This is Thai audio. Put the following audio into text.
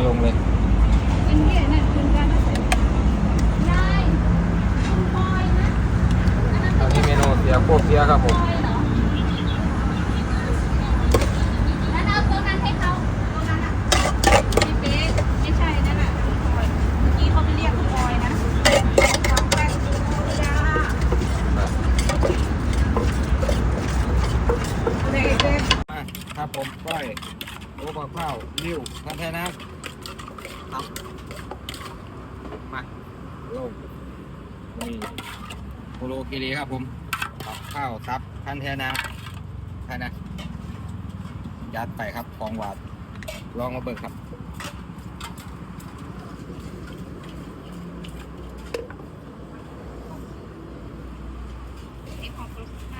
าลงเลยอันนี้เมนูเสียโคกเสียครับผม ปอยเหรอเอาตัวนั้นให้เขาไม่ใช่นั่นน่คยเมื่อกี้เขาไปเรียกคุณพลอยนะโอเคครับผมก้อยโอ้ปลาข้าวนิ้วทำแทนนะ ครับมาโลกนี่โคโลเกีรีครับผมขับข้าวซับท่านแทนนะท่านนะยัดไปครับของหวานลองมาเบิกครับขอบคุณค่ะ